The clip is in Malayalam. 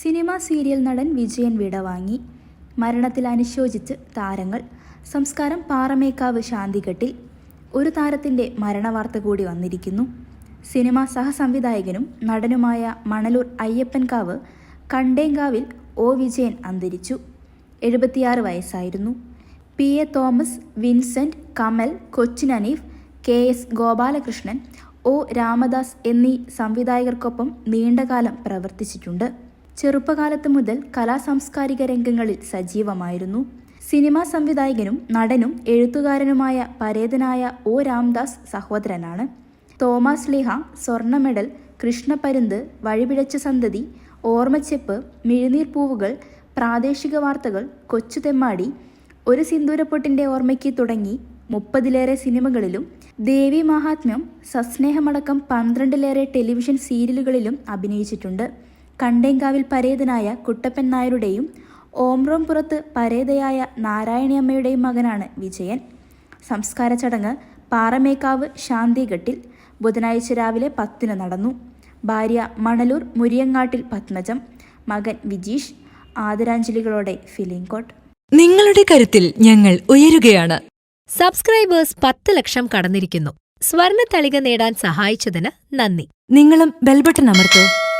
സിനിമാ സീരിയൽ നടൻ വിജയൻ വിടവാങ്ങി മരണത്തിൽ അനുശോചിച്ച് താരങ്ങൾ. സംസ്കാരം പാറമേക്കാവ് ശാന്തിഘട്ടിൽ ഒരു താരത്തിന്റെ മരണവാർത്ത കൂടി വന്നിരിക്കുന്നു. സിനിമാ സഹസംവിധായകനും നടനുമായ മണലൂർ അയ്യപ്പൻകാവ് കണ്ടേങ്കാവിൽ ഒ വിജയൻ അന്തരിച്ചു. എഴുപത്തിയാറ് വയസ്സായിരുന്നു. P A Thomas Vincent Kamal Cochin Haneef K S Gopalakrishnan O Ramadas എന്നീ സംവിധായകർക്കൊപ്പം നീണ്ടകാലം പ്രവർത്തിച്ചിട്ടുണ്ട്. ചെറുപ്പകാലത്ത് മുതൽ കലാസാംസ്കാരിക രംഗങ്ങളിൽ സജീവമായിരുന്നു. സിനിമാ സംവിധായകനും നടനും എഴുത്തുകാരനുമായ പരേതനായ ഒ. രാംദാസ് സഹോദരനാണ്. തോമസ് ലിഹ സ്വർണ മെഡൽ കൃഷ്ണപരുന്ത് വഴിപിഴച്ച സന്തതി ഓർമ്മച്ചെപ്പ് മിഴുനീർ പൂവുകൾ പ്രാദേശിക വാർത്തകൾ കൊച്ചുതെമ്മാടി ഒരു സിന്ദൂരപ്പൊട്ടിന്റെ ഓർമ്മയ്ക്ക് തുടങ്ങി മുപ്പതിലേറെ സിനിമകളിലും ദേവി മഹാത്മ്യം സസ്നേഹമടക്കം പന്ത്രണ്ടിലേറെ ടെലിവിഷൻ സീരിയലുകളിലും അഭിനയിച്ചിട്ടുണ്ട്. കണ്ടേങ്കാവിൽ പരേതനായ കുട്ടപ്പൻ നായരുടെയും ഓമ്രോംപുറത്ത് പരേതയായ നാരായണിയമ്മയുടെയും മകനാണ് വിജയൻ. സംസ്കാര ചടങ്ങ് പാറമേക്കാവ് ശാന്തിഘട്ടിൽ ബുധനാഴ്ച രാവിലെ പത്തിന് നടന്നു. ഭാര്യ മണലൂർ മുരിയങ്ങാട്ടിൽ പത്മജം മകൻ വിജീഷ് ആദരാഞ്ജലികളോടെ ഫിലിംകോട്ട് നിങ്ങളുടെ കരുത്തിൽ ഞങ്ങൾ ഉയരുകയാണ്. സബ്സ്ക്രൈബേഴ്സ് പത്ത് ലക്ഷം കടന്നിരിക്കുന്നു. സ്വർണ തളിക നേടാൻ സഹായിച്ചതിന് നന്ദി. നിങ്ങളും ബെൽബട്ടൺ അമർത്തോ.